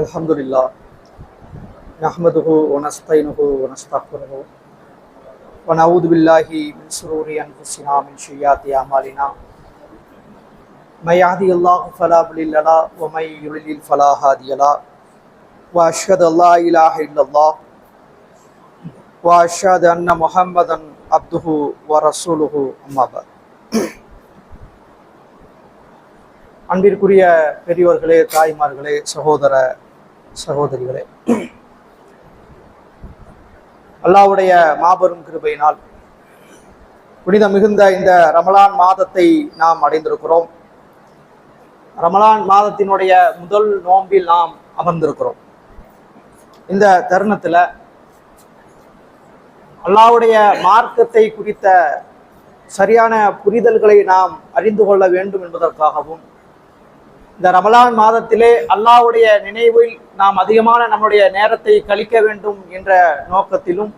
الحمد لله نحمده ونستعينه ونستغفره ونعوذ بالله من شرور أنفسنا من سيئات أعمالنا. من يهدي الله فلا مضل له ومن يضلل فلا هادي له. وأشهد أن لا إله إلا الله وأشهد أن محمدا عبده ورسوله أما بعد. அன்பிற்குரிய பெரியோர்களே தாய்மார்களே சகோதர சகோதரிகளே. அல்லாவுடைய மாபெரும் கிருபையினால் புனித மிகுந்த இந்த ரமலான் மாதத்தை நாம் அடைந்திருக்கிறோம். ரமலான் மாதத்தினுடைய முதல் நோம்பில் நாம் அமர்ந்திருக்கிறோம். இந்த தருணத்தில் அல்லாவுடைய மார்க்கத்தை குறித்த சரியான புரிதல்களை நாம் அறிந்து கொள்ள வேண்டும் என்பதற்காகவும் இந்த ரமலான் மாதத்திலே அல்லாவுடைய நினைவில் நாம் அதிகமான நம்முடைய நேரத்தை கழிக்க வேண்டும் என்ற நோக்கத்திலும்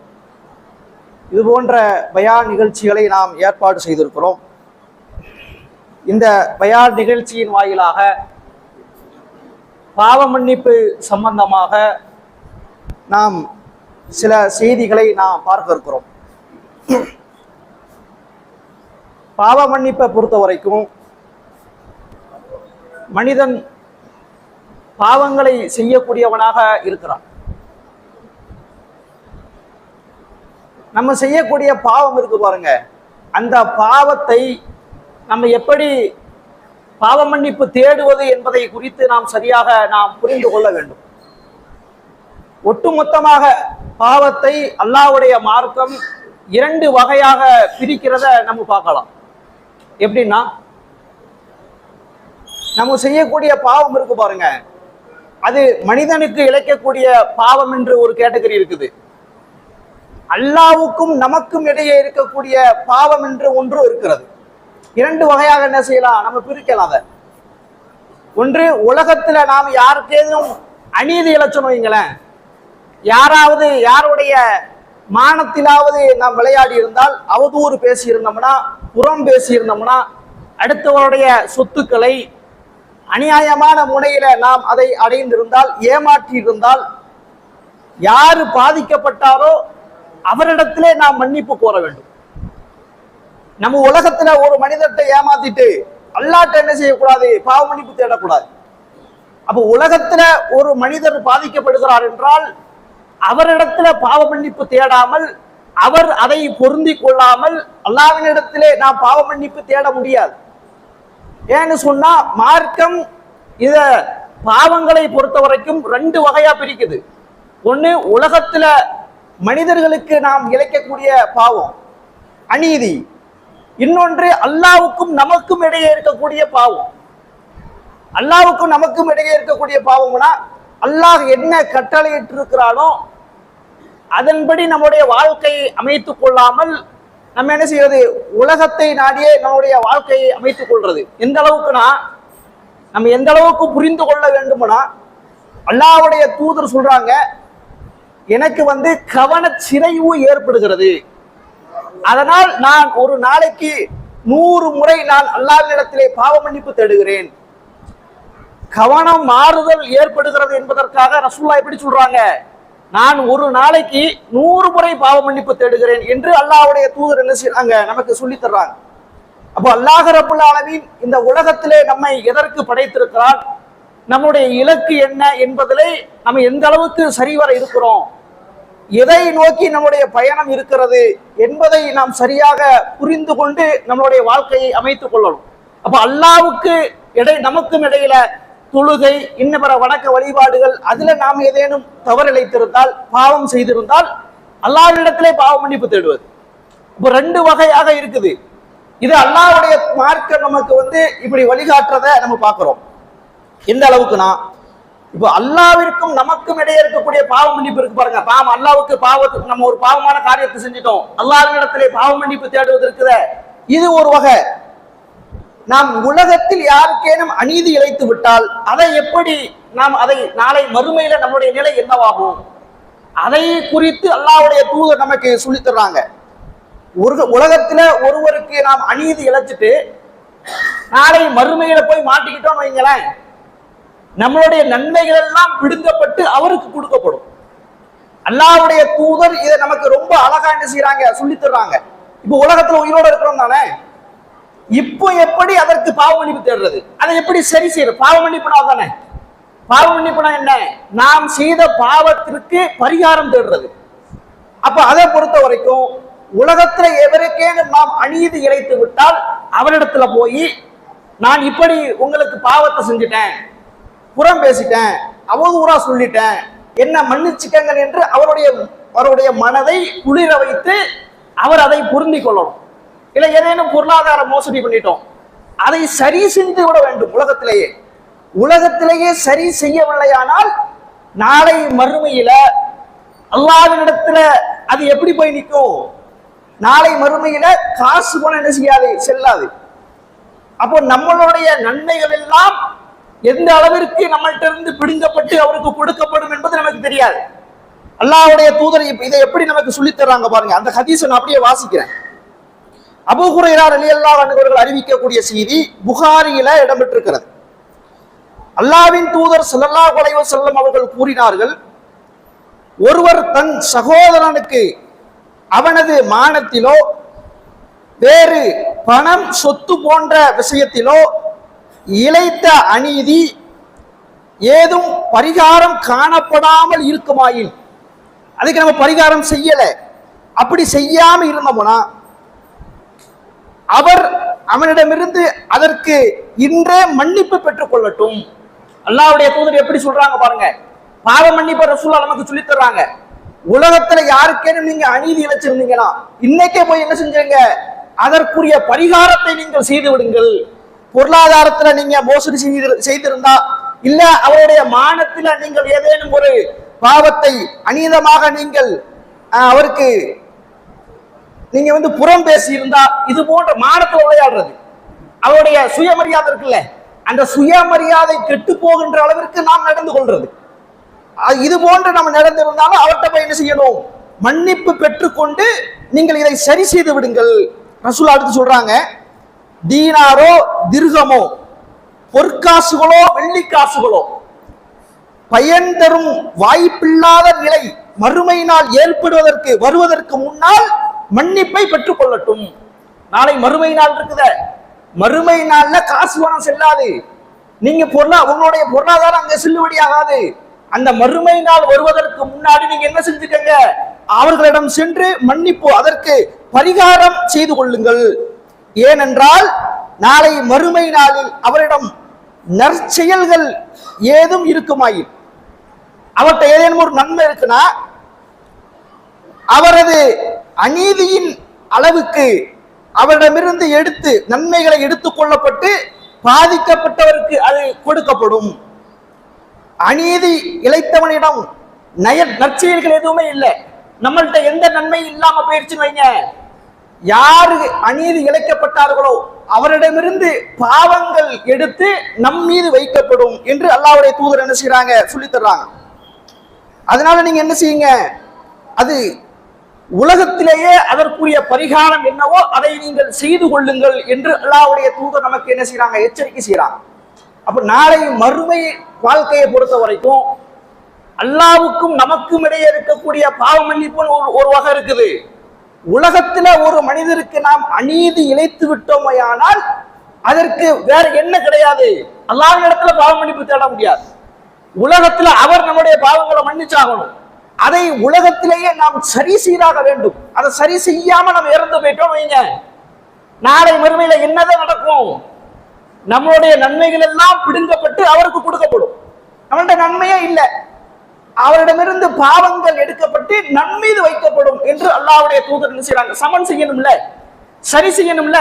இது போன்ற பயான் நிகழ்ச்சிகளை நாம் ஏற்பாடு செய்திருக்கிறோம். இந்த பயான் நிகழ்ச்சியின் வாயிலாக பாவ மன்னிப்பு சம்பந்தமாக நாம் சில செய்திகளை நாம் பார்க்க இருக்கிறோம். பாவ மன்னிப்பை பொறுத்த வரைக்கும் மனிதன் பாவங்களை செய்யக்கூடியவனாக இருக்கிறான். நம்ம செய்யக்கூடிய பாவம் இருக்கு பாருங்க. அந்த பாவத்தை நம்ம எப்படி பாவ மன்னிப்பு தேடுவது என்பதை குறித்து நாம் சரியாக நாம் புரிந்து கொள்ள வேண்டும். ஒட்டுமொத்தமாக பாவத்தை அல்லாவுடைய மார்க்கம் இரண்டு வகையாக பிரிக்கிறத நம்ம பார்க்கலாம். எப்படின்னா நம்ம செய்யக்கூடிய பாவம் இருக்கு பாருங்க. அது மனிதனுக்கு இழைக்கக்கூடிய பாவம் என்று ஒரு கேட்டகரி இருக்குது. அல்லாவுக்கும் நமக்கும் இடையே இருக்கக்கூடிய பாவம் என்று ஒன்று இருக்கிறது. இரண்டு வகையாக என்ன செய்யலாம்? நம்ம பிரிக்கலாம் அதை. ஒன்று உலகத்துல நாம் யாருக்கேதும் அநீதி இழைச்சோம் வைங்களேன். யாராவது யாருடைய மானத்திலாவது நாம் விளையாடி இருந்தால் அவதூறு பேசி இருந்தோம்னா புறம் பேசி இருந்தோம்னா அடுத்தவருடைய சொத்துக்களை அநியாயமான முனையில நாம் அதை அடைந்திருந்தால் ஏமாற்றி இருந்தால் யாரு பாதிக்கப்பட்டாரோ அவரிடத்திலே நாம் மன்னிப்பு கோர வேண்டும். நம்ம உலகத்துல ஒரு மனிதத்தை ஏமாத்திட்டு அல்லாட்ட என்ன செய்யக்கூடாது? பாவ மன்னிப்பு தேடக்கூடாது. அப்ப உலகத்துல ஒரு மனிதர் பாதிக்கப்படுகிறார் என்றால் அவரிடத்துல பாவ மன்னிப்பு தேடாமல் அவர் அதை பொருந்தி கொள்ளாமல் அல்லாவினிடத்திலே நாம் பாவ மன்னிப்பு தேட முடியாது. ஏன்னு சொன்னா மார்க்கம் இத பாவங்களை பொறுத்த வரைக்கும் ரெண்டு வகையா பிரிக்குது. ஒண்ணு உலகத்துல மனிதர்களுக்கு நாம் இழைக்கக்கூடிய பாவம் அநீதி. இன்னொன்று அல்லாவுக்கும் நமக்கும் இடையே இருக்கக்கூடிய பாவம். அல்லாவுக்கும் நமக்கும் இடையே இருக்கக்கூடிய பாவம்னா அல்லாஹ் என்ன கட்டளையிட்டு இருக்கிறானோ அதன்படி நம்முடைய வாழ்க்கையை அமைத்துக் கொள்ளாமல் நம்ம என்ன செய்யறது? உலகத்தை நாடியே நம்முடைய வாழ்க்கையை அமைத்துக் கொள்றது. எந்த அளவுக்குனா நம்ம எந்த அளவுக்கு புரிந்து கொள்ள வேண்டும்னா அல்லாவுடைய தூதர் சொல்றாங்க எனக்கு வந்து கவன சிறைவு ஏற்படுகிறது. அதனால் நான் ஒரு நாளைக்கு நூறு முறை நான் அல்லாவினிடத்திலே பாவ மன்னிப்பு தேடுகிறேன். கவனம் மாறுதல் ஏற்படுகிறது என்பதற்காக ரசூல்லா எப்படி சொல்றாங்க. நான் ஒரு நாளைக்கு நூறு முறை பாவ மன்னிப்பு தேடுகிறேன் என்று அல்லாஹ்வுடைய தூதர் என்ன செய்யறாங்க நமக்கு சொல்லி தர்றாங்க. அப்போ அல்லாஹ் ரபுல் ஆலமீன் இந்த உலகத்திலே நம்மை எதற்கு படைத்திருக்கிறார்? நம்முடைய இலக்கு என்ன என்பதிலே நம்ம எந்த அளவுக்கு சரிவர இருக்கிறோம்? எதை நோக்கி நம்முடைய பயணம் இருக்கிறது என்பதை நாம் சரியாக புரிந்து கொண்டு நம்மளுடைய வாழ்க்கையை அமைத்துக் கொள்ளணும். அப்போ அல்லாவுக்கு இடை நமக்கும் இடையில தொழுகை இன்ன பிற வணக்க வழிபாடுகள் அதுல நாம் ஏதேனும் தவறிழைத்திருந்தால் பாவம் செய்திருந்தால் அல்லாவிடத்திலே பாவ மன்னிப்பு தேடுவது. இப்போ ரெண்டு வகையாக இருக்குது. இது அல்லாவுடைய மார்க்க நமக்கு வந்து இப்படி வழிகாட்டுறத நம்ம பார்க்குறோம். எந்த அளவுக்குனா இப்போ அல்லாவிற்கும் நமக்கும் இடையே இருக்கக்கூடிய பாவ மன்னிப்பு இருக்கு பாருங்க. பாவம் அல்லாவுக்கு பாவத்துக்கு நம்ம ஒரு பாவமான காரியத்தை செஞ்சிட்டோம். அல்லாவிடத்திலே பாவ மன்னிப்பு தேடுவது இருக்குத. இது ஒரு வகை. நாம் உலகத்தில் யாருக்கேனும் அநீதி இழைத்து விட்டால் அதை எப்படி நாம் அதை நாளை மறுமையில நம்முடைய நிலை என்னவாகும்? அதை குறித்து அல்லாவுடைய தூதர் நமக்கு சொல்லி தர்றாங்க ஒரு உலகத்துல ஒருவருக்கு நாம் அநீதி இழைச்சிட்டு நாளை மறுமையில போய் மாட்டிக்கிட்டோம் வைங்களேன் நம்மளுடைய நன்மைகள் எல்லாம் பிடுங்கப்பட்டு அவருக்கு கொடுக்கப்படும். அல்லாவுடைய தூதர் இதை நமக்கு ரொம்ப அழகா என்ன செய்யறாங்க சொல்லி தர்றாங்க இப்போ உலகத்துல உயிரோட இருக்கிறோம் தானே? இப்போ எப்படி அதற்கு பாவ மன்னிப்பு தேடுறது? அதை எப்படி சரி செய்யறது பாவ தானே? பாவ மன்னிப்புனா என்ன? நாம் செய்த பாவத்திற்கு பரிகாரம் தேடுறது. அப்ப அதை பொறுத்த வரைக்கும் உலகத்துல எவருக்கேனும் நாம் அநீதி இழைத்து விட்டால் அவரிடத்துல போய் நான் இப்படி உங்களுக்கு பாவத்தை செஞ்சுட்டேன் புறம் பேசிட்டேன் அவதூறா சொல்லிட்டேன் என்ன மன்னிச்சுக்கங்கள் என்று அவருடைய அவருடைய மனதை குளிர வைத்து அவர் அதை புரிந்து கொள்ளணும். இல்லை ஏதேனும் பொருளாதார மோசடி பண்ணிட்டோம். அதை சரி செஞ்சு விட வேண்டும் உலகத்திலேயே. உலகத்திலேயே சரி செய்யவில்லையானால் நாளை மறுமையில அல்லாவினிடத்துல அது எப்படி போய் நிற்கும்? நாளை மறுமையில காசு போன என்ன செய்யாது? செல்லாது. அப்போ நம்மளுடைய நன்மைகள் எல்லாம் எந்த அளவிற்கு நம்மள்ட்ட இருந்து பிடுங்கப்பட்டு அவருக்கு கொடுக்கப்படும் என்பது நமக்கு தெரியாது. அல்லாவுடைய தூதர் இதை எப்படி நமக்கு சொல்லித் தர்றாங்க பாருங்க. அந்த ஹதீஸை நான் அப்படியே வாசிக்கிறேன். அபுகுரையார் அலி ரலியல்லாஹு அன்ஹு அறிவிக்கக்கூடிய செய்தி புகாரியில இடம்பெற்றிருக்கிறது. அல்லாவின் தூதர் செல்லல்லா குலைவ செல்லம் அவர்கள் கூறினார்கள் ஒருவர் தன் சகோதரனுக்கு அவனது மானத்திலோ வேறு பணம் சொத்து போன்ற விஷயத்திலோ இழைத்த அநீதி ஏதும் பரிகாரம் காணப்படாமல் இருக்குமாயின் அதுக்கு நம்ம பரிகாரம் செய்யல. அப்படி செய்யாமல் இருந்தோம்னா அவர் அவனிடமிருந்து அதற்கு இன்றே மன்னிப்பு பெற்றுக் கொள்ளட்டும். அல்லாவுடைய தூதர் எப்படி சொல்றாங்க பாருங்க. பாவ மன்னிப்பு ரசூலா நமக்கு சொல்லித் தர்றாங்க. உலகத்துல யாருக்கேனும் நீங்க அநீதி இழைச்சிருந்தீங்கன்னா இன்னைக்கே போய் என்ன செஞ்சீங்க அதற்குரிய பரிகாரத்தை நீங்கள் செய்து விடுங்கள். பொருளாதாரத்துல நீங்க மோசடி செய்து செய்திருந்தா இல்ல அவருடைய மானத்துல நீங்கள் ஏதேனும் ஒரு பாவத்தை அநீதமாக நீங்கள் அவருக்கு நீங்க வந்து புறம் பேசி இருந்தா இது போன்ற மானத்தில் விளையாடுறது. அவருடைய சுயமரியாதை இருக்குல்ல அந்த சுயமரியாதை கெட்டு போகின்ற அளவிற்கு நாம் நடந்து கொள்றது. இது போன்று நம்ம நடந்திருந்தாலும் அவர்கிட்ட போய் என்ன செய்யணும்? மன்னிப்பு பெற்றுக்கொண்டு நீங்கள் இதை சரி செய்து விடுங்கள். ரசூல் அடுத்து சொல்றாங்க தீனாரோ திருகமோ பொற்காசுகளோ வெள்ளிக்காசுகளோ பயன் தரும் வாய்ப்பில்லாத நிலை மறுமை நாள் ஏற்படுவதற்கு வருவதற்கு முன்னால் மன்னிப்பை பெற்றுக் கொள்ளட்டும் நாளை மறுமை நாள் இருக்குத. மறுமை நாள்ல காசு பணம் செல்லாது. நீங்க பொருளா உங்களுடைய பொருளாதாரம் அங்க செல்லுபடியாகாது அந்த மறுமை நாள் வருவதற்கு முன்னாடி நீங்க என்ன செஞ்சுக்கங்க? அவர்களிடம் சென்று மன்னிப்பு அதற்கு பரிகாரம் செய்து கொள்ளுங்கள். ஏனென்றால் நாளை மறுமை நாளில் அவரிடம் நற்செயல்கள் ஏதும் இருக்குமாயின். அவர்கிட்ட ஏதேனும் ஒரு நன்மை இருக்குன்னா அவரது அநீதியின் அளவுக்கு அவரிடமிருந்து எடுத்து நன்மைகளை எடுத்துக் கொள்ளப்பட்டு பாதிக்கப்பட்டவருக்கு அது கொடுக்கப்படும். அநீதி இழைத்தவனிடம் நய நற்செயல்கள் எதுவுமே இல்லை. நம்மள்ட்ட எந்த நன்மை இல்லாம போயிடுச்சுன்னு வைங்க. யாரு அநீதி இழைக்கப்பட்டார்களோ அவரிடமிருந்து பாவங்கள் எடுத்து நம் மீது வைக்கப்படும் என்று அல்லாவுடைய தூதர் என்ன செய்யறாங்க சொல்லித் தர்றாங்க. அதனால நீங்க என்ன செய்யுங்க? அது உலகத்திலேயே அதற்குரிய பரிகாரம் என்னவோ அதை நீங்கள் செய்து கொள்ளுங்கள் என்று அல்லாவுடைய தூதர் நமக்கு என்ன செய்யறாங்க எச்சரிக்கை செய்யறாங்க அப்ப நாளை மறுமை வாழ்க்கையை பொறுத்த வரைக்கும் அல்லாவுக்கும் நமக்கும் இடையே இருக்கக்கூடிய பாவ மன்னிப்புன்னு ஒரு ஒரு வகை இருக்குது. உலகத்துல ஒரு மனிதருக்கு நாம் அநீதி இழைத்து விட்டோமையானால் அதற்கு வேற என்ன கிடையாது? அல்லாவின் இடத்துல பாவ மன்னிப்பு தேட முடியாது. உலகத்துல அவர் நம்முடைய பாவங்களை மன்னிச்சாகணும். அதை உலகத்திலேயே நாம் சரி சீராக வேண்டும். அதை சரி செய்யாம நம்ம இறந்து போயிட்டோம் வைங்க. நாளை மறுமையில என்னதான் நடக்கும்? நம்மளுடைய நன்மைகள் எல்லாம் பிடுங்கப்பட்டு அவருக்கு கொடுக்கப்படும். நம்மள்ட்ட நன்மையே இல்லை. அவரிடமிருந்து பாவங்கள் எடுக்கப்பட்டு நன்மீது வைக்கப்படும் என்று அல்லாவுடைய தூதர் என்ன செய்றாங்க? சமன் செய்யணும்ல? சரி செய்யணும்ல?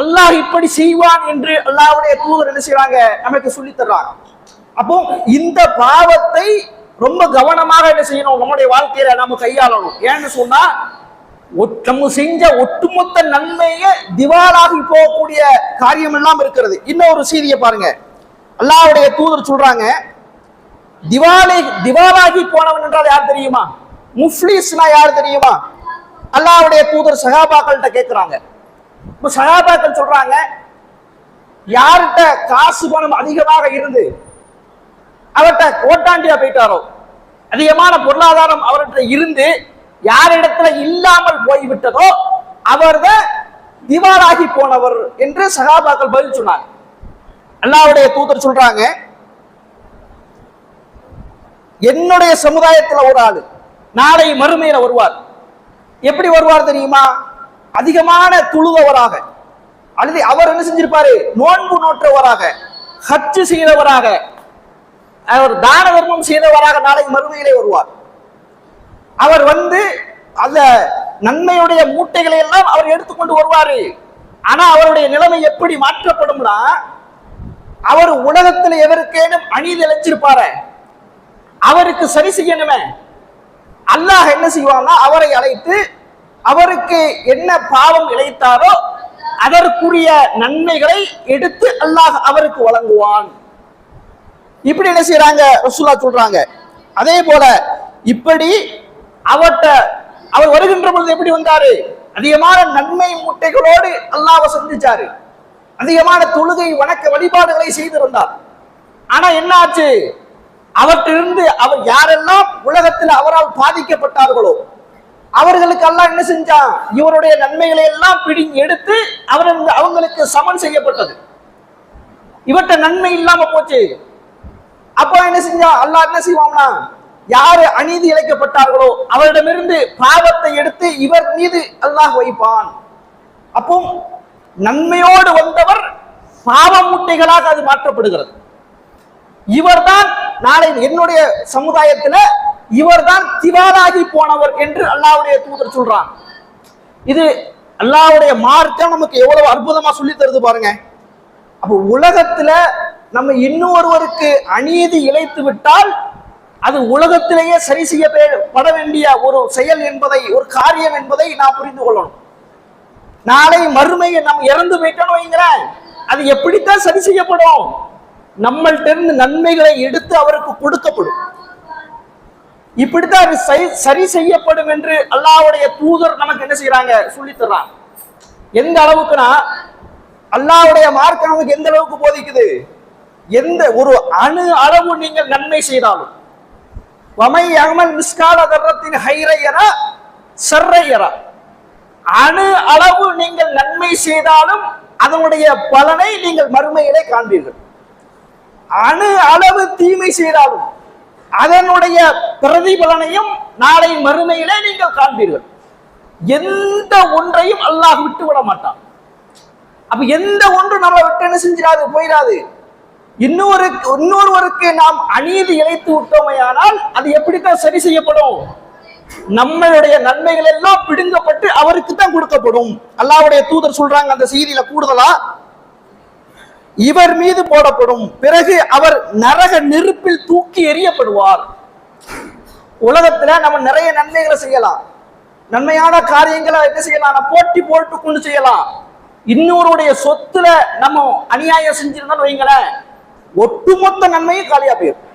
அல்லாஹ் இப்படி செய்வான் என்று அல்லாவுடைய தூதர் என்ன செய்யறாங்க நமக்கு சொல்லி தர்றாங்க அப்போ இந்த பாவத்தை ரொம்ப கவனமாக என்ன செய்யணும்? நம்முடைய வாழ்க்கையில நம்ம கையாளணும். ஏன்னு சொன்னா நம்ம செஞ்ச ஒட்டுமொத்த நன்மையே திவாலாகி போகக்கூடிய காரியம் எல்லாம் இருக்கிறது. இன்னொரு செய்தியை பாருங்க. அல்லாஹ்வுடைய தூதர் சொல்றாங்க திவாலை திவாலாகி போனவன் என்றால் யார் தெரியுமா? முஃப்லீஸ்னா யார் தெரியுமா? அல்லாவுடைய தூதர் சகாபாக்கள்கிட்ட கேட்கிறாங்க இப்போ சகாபாக்கள் சொல்றாங்க யார்கிட்ட காசு பணம் அதிகமாக இருந்து அவர்கிட்ட கோட்டாண்டியா போயிட்டாரோ? அதிகமான பொருளாதாரம் அவர்கிட்ட இருந்து யாரிடத்துல இல்லாமல் போய்விட்டதோ அவர்தான் திவாலாகி போனவர் என்று சகாபாக்கள் பதில் சொன்னாங்க. அல்லாவுடைய தூதர் சொல்றாங்க என்னுடைய சமுதாயத்துல ஒரு ஆளு நாளை மறுமையில வருவார். எப்படி வருவார் தெரியுமா? அதிகமான துழுவவராக அல்லது அவர் என்ன செஞ்சிருப்பாரு? நோன்பு நோற்றவராக ஹச்சு செய்தவராக அவர் தான தர்மம் செய்தவராக நாளை மறுமையிலே வருவார். அவர் வந்து அந்த நன்மையுடைய மூட்டைகளை எல்லாம் அவர் எடுத்துக்கொண்டு வருவாரு. ஆனா அவருடைய நிலைமை எப்படி மாற்றப்படும்னா அவர் உலகத்துல எவருக்கேனும் அநீதி இழைச்சிருப்பாரு அவருக்கு சரி செய்யணுமே. அல்லாஹ் என்ன செய்வான்னா அவரை அழைத்து அவருக்கு என்ன பாவம் இழைத்தாரோ அதற்குரிய நன்மைகளை எடுத்து அல்லாஹ் அவருக்கு வழங்குவான். இப்படி என்ன செய்யறாங்க ரசூல்லா சொல்றாங்க. அதே போல இப்படி அவட்ட அவர் வருகின்ற பொழுது எப்படி வந்தாரு? அதிகமான நன்மை முட்டைகளோடு அல்லாஹ்வை சந்திச்சாரு அதிகமான தொழுகை வணக்க வழிபாடுகளை செய்திருந்தார். ஆனா என்ன ஆச்சு அவற்றிலிருந்து அவர் யாரெல்லாம் உலகத்தில் அவரால் பாதிக்கப்பட்டார்களோ அவர்களுக்கு எல்லாம் என்ன செஞ்சான்? இவருடைய நன்மைகளை எல்லாம் பிடிங்கி எடுத்து அவர் அவங்களுக்கு சமன் செய்யப்பட்டது. இவற்ற நன்மை இல்லாம போச்சு. அப்போ என்ன செஞ்சா? அல்லாஹ் என்ன செய்வான்னா யாரு அநீதி இழைக்கப்பட்டார்களோ அவரிடமிருந்து பாவத்தை எடுத்து இவர் மீது அல்லாஹ் வைப்பான். அப்போ நன்மையோடு வந்தவர் பாவ முட்டைகளாக அது மாற்றப்படுகிறது. இவர்தான் நாளை என்னுடைய சமுதாயத்துல இவர்தான் திவாலாகி போனவர் என்று அல்லாவுடைய தூதர் சொல்றான். இது அல்லாஹ்வுடைய மார்க்கம் நமக்கு எவ்வளவு அற்புதமா சொல்லி தருது பாருங்க. அப்ப உலகத்துல நம்ம இன்னொருவருக்கு அநீதி இழைத்து விட்டால் அது உலகத்திலேயே சரி செய்யப்பட வேண்டிய ஒரு செயல் என்பதை ஒரு காரியம் என்பதை நான் புரிந்து கொள்ளணும். நாளை மறுமையை நம்ம இறந்து போயிட்டோம் வைங்களேன் அது எப்படித்தான் சரி செய்யப்படும்? நம்மள்டிருந்து நன்மைகளை எடுத்து அவருக்கு கொடுக்கப்படும். இப்படித்தான் அது சரி- சரி செய்யப்படும் என்று அல்லாஹ்வுடைய தூதர் நமக்கு என்ன செய்யறாங்க சொல்லி தர்றாங்க. எந்த அளவுக்குனா அல்லாஹ்வுடைய மார்க்க நமக்கு எந்த அளவுக்கு போதிக்குது? எந்த ஒரு அணு அளவு நீங்கள் நன்மை செய்தாலும் வமை அகமல் மிஸ்கால தர்றத்தின் ஹைரையரா சர்ரையரா அணு அளவு நீங்கள் நன்மை செய்தாலும் அதனுடைய பலனை நீங்கள் மறுமையிலே காண்பீர்கள். அணு அளவு தீமை செய்தாலும் அதனுடைய பிரதிபலனையும் நாளை மறுமையிலே நீங்கள் காண்பீர்கள். எந்த ஒன்றையும் அல்லாஹ் விட்டு விட மாட்டான். அப்ப எந்த ஒன்று நம்ம விட்டு என்ன செஞ்சிடாது? போயிடாது. இன்னொரு இன்னொருவருக்கு நாம் அநீதி இழைத்து விட்டோமையானால் அது எப்படித்தான் சரி செய்யப்படும்? நம்மளுடைய நன்மைகள் எல்லாம் பிடுங்கப்பட்டு அவருக்கு தான் கொடுக்கப்படும். அல்லாவுடைய தூதர் சொல்றாங்க அந்த செய்தியில கூடுதலா? இவர் மீது போடப்படும். பிறகு அவர் நரக நெருப்பில் தூக்கி எறியப்படுவார். உலகத்துல நம்ம நிறைய நன்மைகளை செய்யலாம். நன்மையான காரியங்களை என்ன செய்யலாம்? போட்டி போட்டு கொண்டு செய்யலாம். இன்னொருடைய சொத்துல நம்ம அநியாயம் செஞ்சிருந்தோம்னு வைங்களேன். ஒட்டுமொத்த நன்மையும் காலியா போயிடும்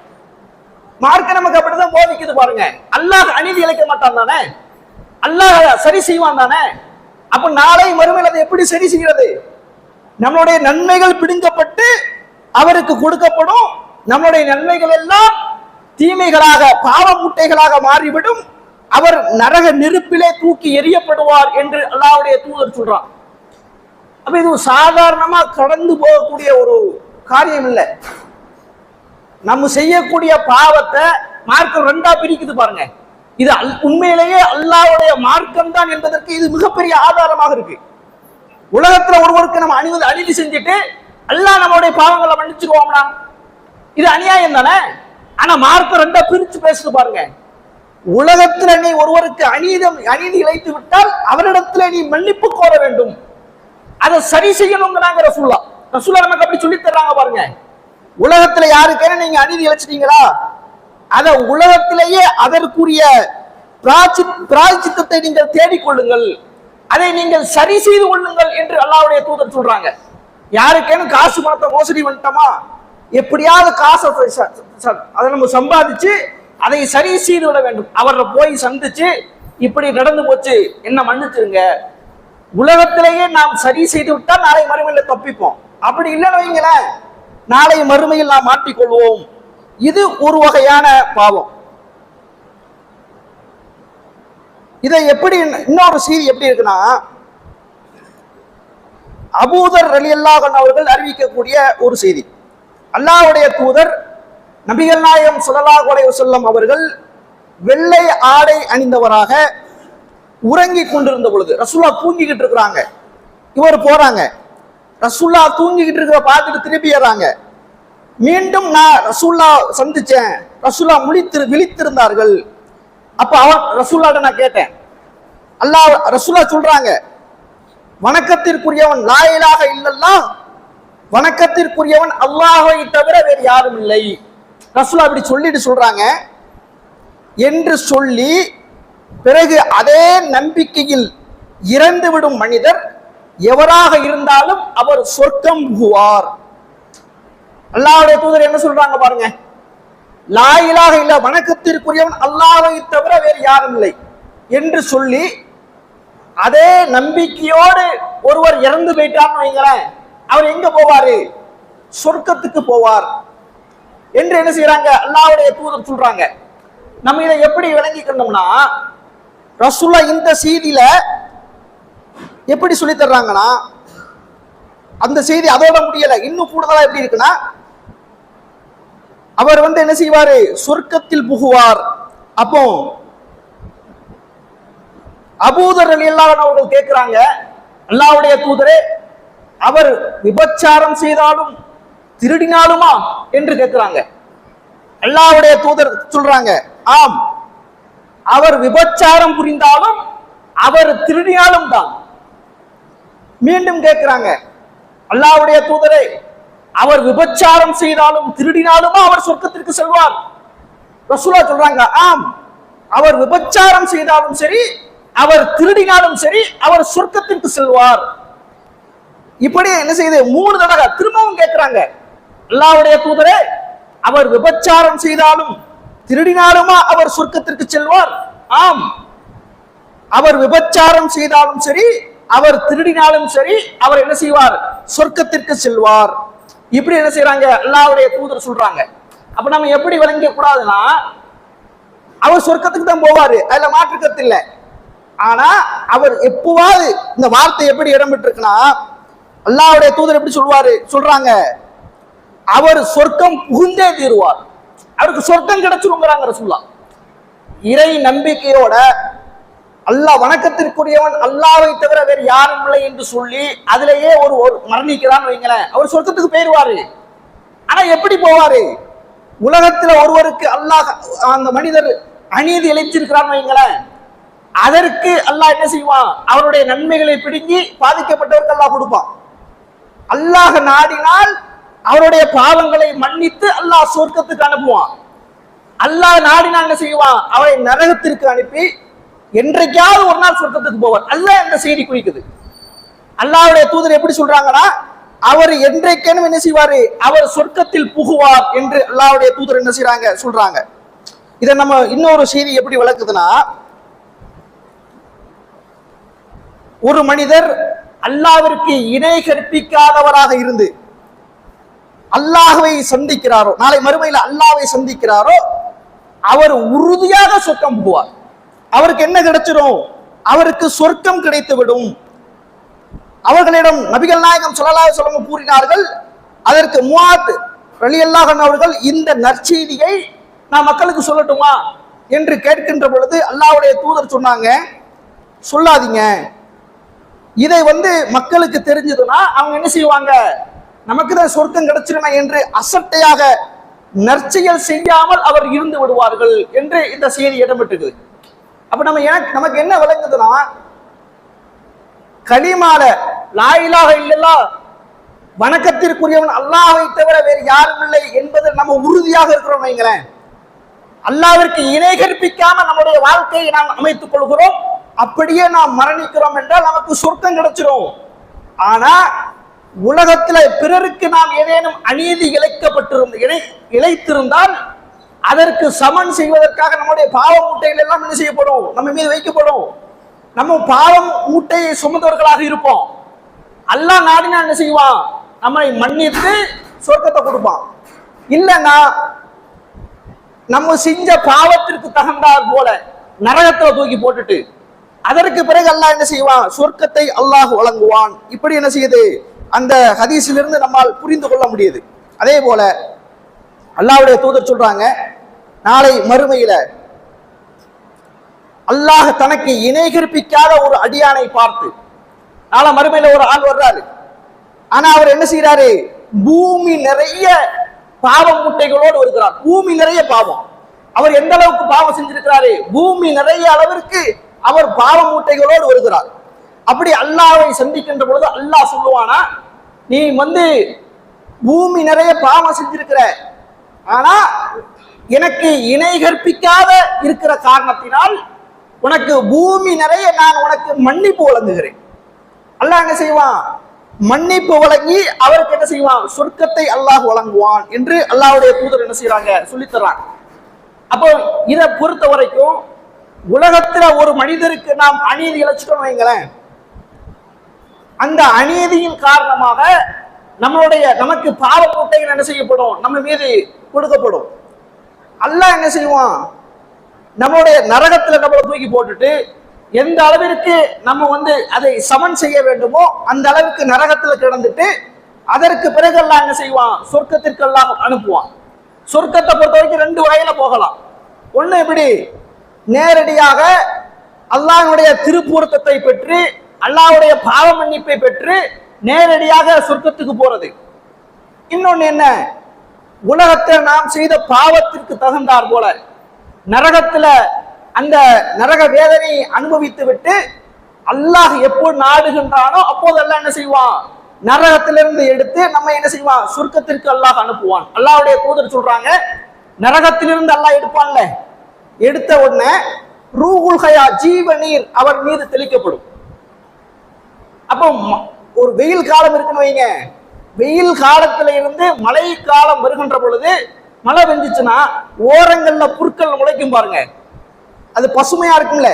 மார்க்க நமக்கு அப்படிதான் போதிக்குது பாருங்க. அல்லாஹ் அநீதி இழைக்க மாட்டான் தானே? அல்லாஹ் சரி செய்வான் தானே? அப்ப நாளை மறுமையில் அதை எப்படி சரி செய்கிறது? நம்மளுடைய நன்மைகள் பிடுங்கப்பட்டு அவருக்கு கொடுக்கப்படும் நம்மளுடைய நன்மைகள் எல்லாம் தீமைகளாக பாவ மூட்டைகளாக மாறிவிடும். அவர் நரக நெருப்பிலே தூக்கி எறியப்படுவார் என்று அல்லாவுடைய தூதர் சொல்றான். அப்ப இது சாதாரணமா கடந்து போகக்கூடிய ஒரு காரியம் இல்லை நம்ம செய்யக்கூடிய பாவத்தை மார்க்கம் ரெண்டா பிரிக்குது பாருங்க. இது அல்- உண்மையிலேயே அல்லாவுடைய மார்க்கம் தான் என்பதற்கு இது மிகப்பெரிய ஆதாரமாக இருக்கு. உலகத்துல ஒருவருக்கு நம்ம அணிவது அநீதி செஞ்சுட்டு அல்லாஹ் நம்மளுடைய பாவங்களை மன்னிச்சுக்குவோம்னா இது அநியாயம் தானே? ஆனா மார்க்கம் ரெண்டா பிரிச்சு பேசுது பாருங்க. உலகத்துல நீ ஒருவருக்கு அநீதம் அநீதி இழைத்து விட்டால் அவரிடத்துல நீ மன்னிப்பு கோர வேண்டும். அதை சரி செய்யணுங்கிறாங்க ரசூல்லா ரசூல்லா நமக்கு அப்படி சொல்லி தர்றாங்க பாருங்க. உலகத்துல யாருக்கேனும் நீங்க அநீதி இழைச்சிட்டீங்களா? அத உலகத்திலேயே அதற்குரிய பிராச்சி- பிராயச்சித்தத்தை நீங்கள் தேடிக்கொள்ளுங்கள். அதை நீங்கள் சரி செய்து கொள்ளுங்கள் என்று அல்லாவுடைய தூதர் சொல்றாங்க. யாருக்கேனும் காசு பணத்தை மோசடி பண்ணிட்டோமா? எப்படியாவது காசை அதை நம்ம சம்பாதிச்சு அதை சரி செய்து விட வேண்டும். அவரை போய் சந்திச்சு இப்படி நடந்து போச்சு என்ன மன்னிச்சிருங்க. உலகத்திலேயே நாம் சரி செய்து விட்டால் நாளை மறுமையில தப்பிப்போம். அப்படி இல்லைன்னு வைங்களேன். நாளை மறுமையில் நாம் மாட்டிக்கொள்வோம். இது ஒரு வகையான பாவம். இதை எப்படி இன்னொரு செய்தி எப்படி இருக்குன்னா அபூதர் ரலியல்லாஹன் அவர்கள் அறிவிக்கக்கூடிய ஒரு செய்தி. அல்லாஹுடைய தூதர் நபிகள் நாயகம் ஸல்லல்லாஹு அலைஹி வஸல்லம் அவர்கள் வெள்ளை ஆடை அணிந்தவராக உறங்கிக் கொண்டிருந்த பொழுது ரசூல்லா தூங்கிக்கிட்டு இருக்கிறாங்க. இவர் போறாங்க. ரசூல்லா தூங்கிக்கிட்டு இருக்கிற பார்த்துட்டு திருப்பி ஏறாங்க. மீண்டும் நான் ரசூல்லா சந்திச்சேன். ரசூல்லா முழித்து விழித்திருந்தார்கள். அப்ப அவன் ரசூல்லாட்ட நான் கேட்டேன். அல்லாஹ் ரசூல்லா சொல்றாங்க வணக்கத்திற்குரியவன் லாயிலாக இல்லல்லா வணக்கத்திற்குரியவன் அல்லாஹை தவிர வேறு யாரும் இல்லை. ரசூலா அப்படி சொல்லிட்டு சொல்றாங்க. என்று சொல்லி பிறகு அதே நம்பிக்கையில் இறந்துவிடும் மனிதர் எவராக இருந்தாலும் அவர் சொர்க்கம் புகுவார். அல்லாவுடைய தூதர் என்ன சொல்றாங்க பாருங்க? லாயிலாக இல்ல வணக்கத்திற்குரியவன் அல்லாஹை தவிர வேறு யாரும் இல்லை என்று சொல்லி அதே நம்பிக்கையோடு ஒருவர் இறந்து போயிட்டார்னு வைங்களேன் அவர் எங்க போவாரு? சொர்க்கத்துக்கு போவார் என்று என்ன செய்யறாங்க அல்லாஹ்வுடைய தூதர் சொல்றாங்க. நம்ம இதை எப்படி விளங்கிக்கணும்னா ரசுல்லா இந்த செய்தியில எப்படி சொல்லி தர்றாங்கன்னா அந்த செய்தி அதோட முடியல. இன்னும் கூடுதலா எப்படி இருக்குன்னா அவர் வந்து என்ன செய்வாரு? சொர்க்கத்தில் புகுவார். அப்போ அபூதர் அல்லாஹ் அவர்கள் கேட்கிறாங்க அல்லாவுடைய தூதரே அவர் விபச்சாரம் செய்தாலும் திருடினாலுமா என்று கேட்கிறாங்க. அல்லாவுடைய தூதர் சொல்றாங்க ஆம் அவர் விபச்சாரம் புரிந்தாலும் அவர் திருடினாலும் தான். மீண்டும் கேட்கிறாங்க. அல்லாவுடைய தூதரே அவர் விபச்சாரம் செய்தாலும் திருடினாலுமா அவர் சொர்க்கத்திற்கு செல்வார்? ரசூலா சொல்றாங்க ஆம். அவர் விபச்சாரம் செய்தாலும் சரி அவர் திருடினாலும் சரி அவர் சொர்க்கத்திற்கு செல்வார். இப்படி என்ன செய்யுது மூணு தடவை திரும்பவும் கேட்கிறாங்க. அல்லாவுடைய தூதரே அவர் விபச்சாரம் செய்தாலும் திருடினாலுமா அவர் சொர்க்கத்திற்கு செல்வார்? ஆம். அவர் விபச்சாரம் செய்தாலும் சரி அவர் திருடினாலும் சரி அவர் என்ன செய்வார்? சொர்க்கத்திற்கு செல்வார். இப்படி என்ன செய்யறாங்க அல்லாவுடைய தூதர் சொல்றாங்க. அப்ப நம்ம எப்படி விளங்க கூடாதுன்னா அவர் சொர்க்கத்துக்கு தான் போவாரு. அதுல மாற்று கருத்து இல்லை. ஆனா அவர் எப்பவாவது இந்த வார்த்தை எப்படி இடம்பெற்று இருக்குன்னா அல்லாஹ்வுடைய தூதர் எப்படி சொல்வாரு? சொல்றாங்க அவர் சொர்க்கம் புகுந்தே தீருவார். அவருக்கு சொர்க்கம் கிடைச்சிருங்கிறாங்க சொல்லலாம் இறை நம்பிக்கையோட அல்லாஹ் வணக்கத்திற்குரியவன் அல்லாவை தவிர வேறு யாரும் இல்லை என்று சொல்லி அதிலேயே ஒரு ஒரு மரணிக்கிறான்னு வைங்களேன். அவர் சொர்க்கத்துக்கு போயிடுவாரு ஆனா எப்படி போவாரு? உலகத்துல ஒருவருக்கு அல்லாஹ் அந்த மனிதர் அநீதி இழைச்சிருக்கிறான்னு வைங்களேன். அதற்கு அல்லாஹ் என்ன செய்வான்? அவருடைய நன்மைகளை பிடுங்கி பாதிக்கப்பட்டவருக்கு அல்லாஹ் கொடுப்பான். அல்லாஹ் நாடினால் அவருடைய பாவங்களை மன்னித்து அல்லாஹ் சொர்க்கத்துக்கு அனுப்புவான். அல்லாஹ் நாடினால் என்ன செய்வான்? அவரை நரகத்திற்கு அனுப்பி என்றைக்காவது ஒரு நாள் சொர்க்கத்துக்கு போவார். அல்லாஹ் இந்த செய்தி குறிக்குது. அல்லாஹ்வுடைய தூதர் எப்படி சொல்றாங்கன்னா அவர் என்றைக்கேனும் என்ன செய்வாரு? அவர் சொர்க்கத்தில் புகுவார் என்று அல்லாவுடைய தூதர் என்ன செய்யறாங்க சொல்றாங்க. இதை நம்ம இன்னொரு செய்தி எப்படி விளக்குதுன்னா ஒரு மனிதர் அல்லாவிற்கு இணை கற்பிக்காதவராக இருந்து அல்லாஹுவை சந்திக்கிறாரோ நாளை மறுமையில் அல்லாவை சந்திக்கிறாரோ அவர் உறுதியாக சொர்க்கம் போவார் அவருக்கு என்ன கிடைச்சிடும் அவருக்கு சொர்க்கம் கிடைத்து விடும் அவர்களிடம் நபிகள் நாயகம் ஸல்லல்லாஹு அலைஹி கூறினார்கள் அதற்கு முவாத் ரலியல்லாஹு அவர்கள் இந்த நற்செய்தியை நான் மக்களுக்கு சொல்லட்டுமா என்று கேட்கின்ற பொழுது அல்லாவுடைய தூதர் சொன்னாங்க சொல்லாதீங்க. இதை வந்து மக்களுக்கு தெரிஞ்சதுன்னா அவங்க என்ன செய்வாங்க? நமக்கு தான் சொர்க்கம் கிடைச்சிருமே என்று அசட்டையாக நற்செயல் செய்யாமல் அவர் இருந்து விடுவார்கள் என்று இந்த செய்தி இடம்பெற்றிருக்குது. அப்ப நம்ம எனக்கு நமக்கு என்ன விளங்குதுன்னா களிமால லாயிலாக இல்லல்லா வணக்கத்திற்குரியவன் அல்லாஹை தவிர வேறு யாரும் இல்லை என்பதில் நம்ம உறுதியாக இருக்கிறோம் வைங்களேன். அல்லாவிற்கு இணை கற்பிக்காம நம்முடைய வாழ்க்கையை நாம் அமைத்துக் கொள்கிறோம். அப்படியே நாம் மரணிக்கிறோம் என்றால் நமக்கு சொர்க்கம் கிடைச்சிரும். ஆனா உலகத்துல பிறருக்கு நாம் ஏதேனும் அநீதி இழைக்கப்பட்டிருந்த இழை இழைத்திருந்தால் அதற்கு சமன் செய்வதற்காக நம்முடைய பாவ மூட்டைகள் எல்லாம் என்ன செய்யப்படும்? நம்ம மீது வைக்கப்படும். நம்ம பாவம் மூட்டையை சுமந்தவர்களாக இருப்போம். அல்லாஹ் நாடினா என்ன செய்வான்? நம்மை மன்னித்து சொர்க்கத்தை கொடுப்பான். இல்லைன்னா நம்ம செஞ்ச பாவத்திற்கு தகுந்தார் போல நரகத்தை தூக்கி போட்டுட்டு அதற்கு பிறகு அல்லாஹ் என்ன செய்வான்? சொர்க்கத்தை அல்லாஹ் வழங்குவான். இப்படி என்ன செய்யுது? அந்த ஹதீஸிலிருந்து நம்மால் புரிந்து கொள்ள முடியுது. அதே போல அல்லாவுடைய தூதர் சொல்றாங்க நாளை மறுமையில அல்லாஹ் தனக்கு இணை கற்பிக்காத ஒரு அடியானை பார்த்து நாளை மறுமையில ஒரு ஆள் வர்றாரு. ஆனா அவர் என்ன செய்யறாரு பூமி நிறைய பாவ மூட்டைகளோடு வருகிறார். பூமி நிறைய பாவம். அவர் எந்த அளவுக்கு பாவம் செஞ்சிருக்கிறாரு? பூமி நிறைய அளவிற்கு அவர் பாவ மூட்டைகளோடு வருகிறார். அப்படி அல்லாவை சந்திக்கின்ற பொழுது அல்லாஹ் சொல்லுவானா நீ வந்து பூமி நிறைய பாவம் செஞ்சிருக்கிற. ஆனா எனக்கு இணை கற்பிக்காத இருக்கிற காரணத்தினால் உனக்கு பூமி நிறைய நான் உனக்கு மன்னிப்பு வழங்குகிறேன். அல்லாஹ் என்ன செய்வான்? மன்னிப்பு வழங்கி அவருக்கு என்ன செய்வான்? சொர்க்கத்தை அல்லாஹ் வழங்குவான் என்று அல்லாஹுடைய தூதர் என்ன செய்யறாங்க சொல்லித் தர்றாங்க அப்போ இதை பொறுத்த வரைக்கும் உலகத்துல ஒரு மனிதருக்கு நாம் அநீதி இழைச்சிட்டோம் வைங்களேன். அந்த அநீதியின் காரணமாக நம்மளுடைய நமக்கு பாவ என்ன செய்யப்படும்? நம்ம மீது கொடுக்கப்படும். அல்லாஹ் என்ன செய்வான்? நம்மளுடைய நரகத்துல நம்மளை தூக்கி போட்டுட்டு எந்த அளவிற்கு நம்ம வந்து அதை சமன் செய்ய வேண்டுமோ அந்த அளவுக்கு நரகத்துல கிடந்துட்டு அதற்கு பிறகு அல்லாஹ் என்ன செய்வான்? சொர்க்கத்திற்கு அல்லாஹ் அனுப்புவான். சொர்க்கத்தை பொறுத்த வரைக்கும் ரெண்டு வகையில போகலாம். ஒண்ணு எப்படி? நேரடியாக அல்லாஹனுடைய திருப்பூர்த்தத்தை பெற்று அல்லாஹுடைய பாவ மன்னிப்பை பெற்று நேரடியாக சொர்க்கத்துக்கு போறது. இன்னொன்னு என்ன? உலகத்தில் நாம் செய்த பாவத்திற்கு தகுந்தார் போல. நரகத்துல அந்த நரக வேதனையை அனுபவித்து விட்டு அல்லாஹ் எப்போது நாடுகின்றானோ அப்போது அல்லாஹ் என்ன செய்வான்? நரகத்திலிருந்து எடுத்து நம்ம என்ன செய்வான்? சுருக்கத்திற்கு அல்லாஹ் அனுப்புவான். அல்லாஹ்வுடைய தூதர் சொல்றாங்க நரகத்திலிருந்து அல்லாஹ் எடுப்பான்ல. எடுத்த உடனே ரூகுல் ஹயா ஜீவ நீர் அவர் மீது தெளிக்கப்படும். அப்போ ம- ஒரு வெயில் காலம் இருக்குன்னு வைங்க. வெயில் காலத்துல இருந்து மழை காலம் வருகின்ற பொழுது மழை பெஞ்சிச்சுன்னா ஓரங்கள்ல புற்கள் முளைக்கும் பாருங்க. அது பசுமையா இருக்கும்ல.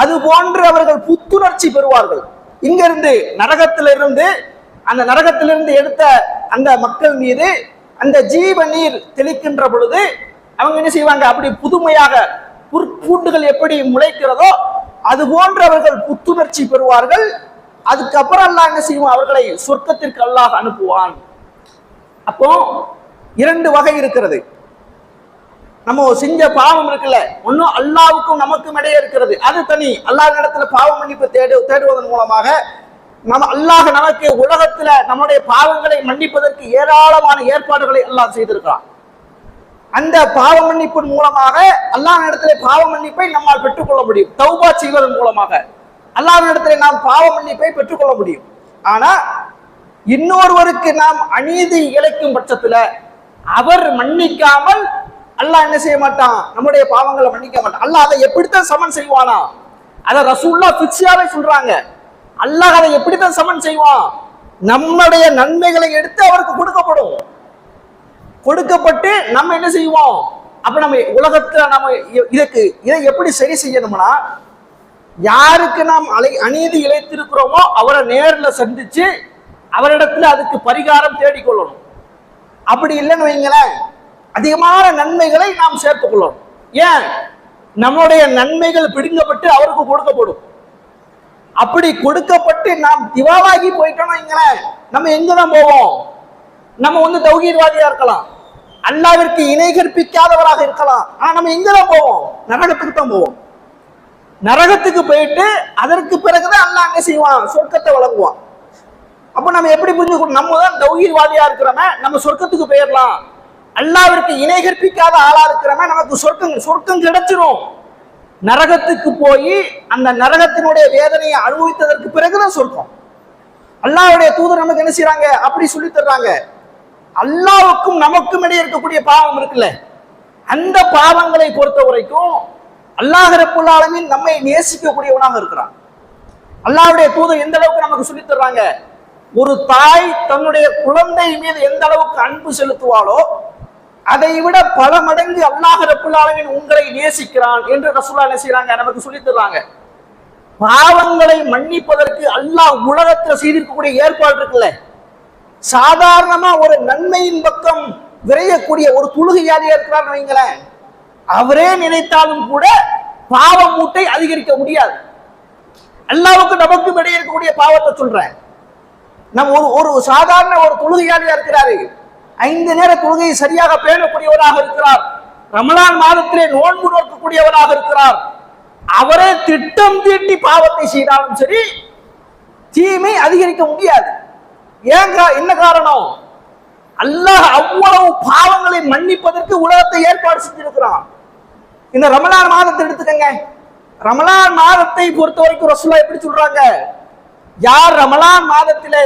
அது போன்று அவர்கள் புத்துணர்ச்சி பெறுவார்கள். இங்க இருந்து நரகத்திலிருந்து இருந்து அந்த நரகத்திலிருந்து எடுத்த அந்த மக்கள் மீது அந்த ஜீவ நீர் தெளிக்கின்ற பொழுது அவங்க என்ன செய்வாங்க? அப்படி புதுமையாக புற்பூண்டுகள் எப்படி முளைக்கிறதோ அது போன்று அவர்கள் புத்துணர்ச்சி பெறுவார்கள். அதுக்கப்புறம் அல்லாஹ் என்ன செய்வோம்? அவர்களை சொர்க்கத்திற்கு அல்லாஹ் அனுப்புவான். அப்போ இரண்டு வகை இருக்கிறது. நம்ம செஞ்ச பாவம் இருக்குல்ல ஒன்னும் அல்லாவுக்கும் நமக்கும் இடையே இருக்கிறது. அது தனி. அல்லாஹ் இடத்துல பாவ மன்னிப்பு தேடு தேடுவதன் மூலமாக நம்ம அல்லாஹ் நமக்கு உலகத்துல நம்முடைய பாவங்களை மன்னிப்பதற்கு ஏராளமான ஏற்பாடுகளை அல்லாஹ் செய்திருக்கிறான். அந்த பாவ மன்னிப்பின் மூலமாக அல்லாஹ் இடத்துல பாவ மன்னிப்பை நம்மால் பெற்றுக்கொள்ள முடியும். தௌபா செய்வதன் மூலமாக. அல்லாஹ் இடத்துல நாம் பாவ மன்னிப்பை பெற்றுக்கொள்ள முடியும். ஆனா இன்னொருவருக்கு நாம் அநீதி இழைக்கும் பட்சத்துல அவர் மன்னிக்காமல் அல்லாஹ் என்ன செய்ய மாட்டான்? நம்முடைய பாவங்களை மன்னிக்க மாட்டான். அல்லாஹ் அதை எப்படித்தான் சமன் செய்வானா? அதை ரசூல்லா பிக்ஸியாவே சொல்றாங்க. அல்லாஹ் அதை எப்படித்தான் சமன் செய்வான்? நம்முடைய நன்மைகளை எடுத்து அவருக்கு கொடுக்கப்படும். கொடுக்கப்பட்டு நம்ம என்ன செய்வோம்? அப்ப நம்ம உலகத்துல நம்ம இதுக்கு இதை எப்படி சரி செய்யணும்னா யாருக்கு நாம் அலை அநீதி இழைத்திருக்கிறோமோ அவரை நேரில் சந்திச்சு அவரிடத்துல அதுக்கு பரிகாரம் தேடிக்கொள்ளணும். அப்படி இல்லைன்னு வைங்களேன் அதிகமான நன்மைகளை நாம் சேர்த்துக்கொள்ளணும். ஏன்? நம்முடைய நன்மைகள் பிடுங்கப்பட்டு அவருக்கு கொடுக்கப்படும். அப்படி கொடுக்கப்பட்டு நாம் திவாவாகி போயிட்டோம்னா வைங்களேன் நம்ம எங்க தான் போவோம்? நம்ம வந்து தௌகீர்வாதியா இருக்கலாம். அல்லாவிற்கு இணை கற்பிக்காதவராக இருக்கலாம். ஆனா நம்ம எங்க தான் போவோம்? நரகத்துக்கு தான் போவோம். நரகத்துக்கு போயிட்டு அதற்கு பிறகுதான் அல்லாஹ் என்ன செய்வான்? சொர்க்கத்தை வழங்குவான். அப்ப நம்ம எப்படி புரிஞ்சுக்கணும் நம்ம தான் தௌகீர்வாதியா இருக்கிறோமே நம்ம சொர்க்கத்துக்கு போயிடலாம். அல்லாவிற்கு இணை கற்பிக்காத ஆளா இருக்கிறோமே நமக்கு சொர்க்கம் சொர்க்கம் கிடைச்சிரும். நரகத்துக்கு போய் அந்த நரகத்தினுடைய வேதனையை அனுபவித்ததற்கு பிறகுதான் சொர்க்கம். அல்லாவுடைய தூதர் நமக்கு என்ன செய்யறாங்க அப்படி சொல்லி தர்றாங்க. அல்லாவுக்கும் நமக்கும் இடையே இருக்கக்கூடிய பாவம் இருக்குல்ல. அந்த பாவங்களை பொறுத்த வரைக்கும் அல்லாஹ் ரப்புல்லாலமின் நம்மை நேசிக்கக்கூடியவனாக இருக்கிறான். அல்லாஹுடைய தூதர் எந்த அளவுக்கு நமக்கு சொல்லி தர்றாங்க? ஒரு தாய் தன்னுடைய குழந்தை மீது எந்த அளவுக்கு அன்பு செலுத்துவாளோ அதை விட பல மடங்கு அல்லாஹ் ரப்புல்லாலமின் உங்களை நேசிக்கிறான் என்று ரசுல்லா என்ன செய்யறாங்க நமக்கு சொல்லி தர்றாங்க. பாவங்களை மன்னிப்பதற்கு அல்லாஹ் உலகத்துல செய்திருக்கக்கூடிய ஏற்பாடு இருக்குல்ல? சாதாரணமா ஒரு நன்மையின் பக்கம் விரையக்கூடிய ஒரு துழுகையாளியா இருக்கிறான்னு வைங்களேன். அவரே நினைத்தாலும் கூட பாவ மூட்டை அதிகரிக்க முடியாது. அல்லாவுக்கு நமக்கும் இடையே இருக்கக்கூடிய பாவத்தை சொல்றேன். நம்ம ஒரு ஒரு சாதாரண ஒரு தொழுகையாளியா இருக்கிறாரு. ஐந்து நேர தொழுகையை சரியாக பேணக்கூடியவராக இருக்கிறார். ரமலான் மாதத்திலே நோன்பு நோக்கக்கூடியவராக இருக்கிறார். அவரே திட்டம் தீட்டி பாவத்தை செய்தாலும் சரி தீமை அதிகரிக்க முடியாது. ஏங்க என்ன காரணம்? அல்லாஹ் அவ்வளவு பாவங்களை மன்னிப்பதற்கு உலகத்தை ஏற்பாடு செஞ்சிருக்கிறான். இந்த ரமலான் மாதத்தை எடுத்துக்கங்க. ரமலான் மாதத்தை பொறுத்த வரைக்கும் ரசுல்லா எப்படி சொல்றாங்க? யார் ரமலான் மாதத்திலே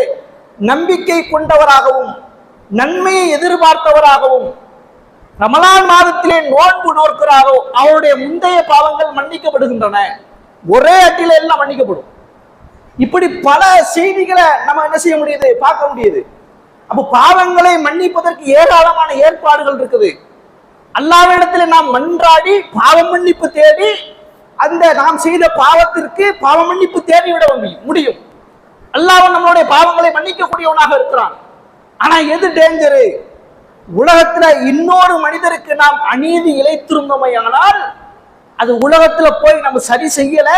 நம்பிக்கை கொண்டவராகவும் நன்மையை எதிர்பார்த்தவராகவும் ரமலான் மாதத்திலே நோன்பு நோக்கிறாரோ அவருடைய முந்தைய பாவங்கள் மன்னிக்கப்படுகின்றன. ஒரே அட்டில எல்லாம் மன்னிக்கப்படும். இப்படி பல செய்திகளை நம்ம என்ன செய்ய முடியுது? பார்க்க முடியுது. அப்போ பாவங்களை மன்னிப்பதற்கு ஏராளமான ஏற்பாடுகள் இருக்குது. அல்லாவிடத்தில் நாம் மன்றாடி பாவ மன்னிப்பு தேடி அந்த நாம் செய்த பாவத்திற்கு பாவ மன்னிப்பு தேடி விட முடியும். முடியும் நம்மளுடைய பாவங்களை மன்னிக்கக்கூடியவனாக இருக்கிறான். ஆனா எது டேஞ்சரு உலகத்துல இன்னொரு மனிதருக்கு நாம் அநீதி இழைத்திருந்தோமையானால் அது உலகத்துல போய் நம்ம சரி செய்யல.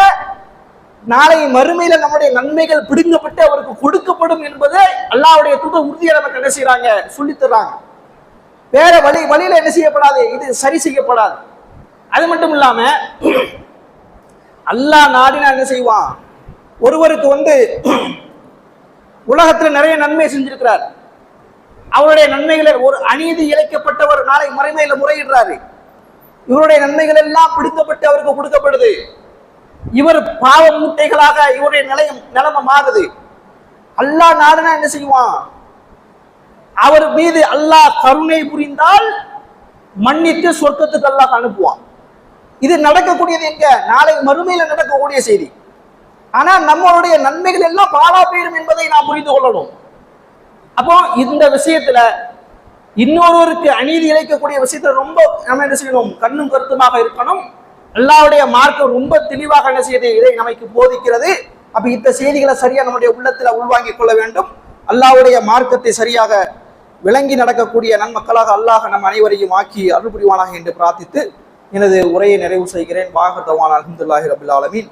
நாளை மறுமையில நம்முடைய நன்மைகள் பிடுங்கப்பட்டு அவருக்கு கொடுக்கப்படும் என்பது அல்லாவுடைய துட உறுதியை நமக்கு என்ன செய்றாங்க? சொல்லித் வேற வழி வழியில என்ன செய்யப்படாது? இது சரி செய்யப்படாது. அது மட்டும் இல்லாம அல்லா நாடினா என்ன செய்வான்? ஒருவருக்கு வந்து உலகத்துல நிறைய நன்மை செஞ்சிருக்கிறார். அவருடைய நன்மைகளை ஒரு அநீதி இழைக்கப்பட்டவர் நாளை மறைமையில முறையிடுறாரு. இவருடைய நன்மைகள் எல்லாம் பிடிக்கப்பட்டு அவருக்கு கொடுக்கப்படுது. இவர் பாவ மூட்டைகளாக இவருடைய நிலையம் நிலைமை மாறுது. அல்லா நாடுனா என்ன செய்வான்? அவர் மீது அல்லாஹ் கருணை புரிந்தால் மன்னித்து சொர்க்கத்துக்கு அல்லாஹ் அனுப்புவான். இது நடக்கக்கூடியது எங்க? நாளை மறுமையில நடக்கக்கூடிய செய்தி. ஆனா நம்மளுடைய நன்மைகள் எல்லாம் பாலா போயிடும் என்பதை நாம் புரிந்து கொள்ளணும். அப்போ இந்த விஷயத்துல இன்னொருவருக்கு அநீதி இழைக்கக்கூடிய விஷயத்துல ரொம்ப நம்ம என்ன செய்யணும்? கண்ணும் கருத்துமாக இருக்கணும். அல்லாவுடைய மார்க்கம் ரொம்ப தெளிவாக என்ன செய்யறது இதை நமக்கு போதிக்கிறது. அப்ப இந்த செய்திகளை சரியா நம்முடைய உள்ளத்துல உள்வாங்கிக் கொள்ள வேண்டும். அல்லாவுடைய மார்க்கத்தை சரியாக விளங்கி நடக்கக்கூடிய நன்மக்களாக அல்லாஹ் நம் அனைவரையும் ஆக்கி அருள் புரிவானாக என்று பிரார்த்தித்து எனது உரையை நிறைவு செய்கிறேன். பாகதவான் அலமதுல்லாஹி ரபில் ஆலமீன்.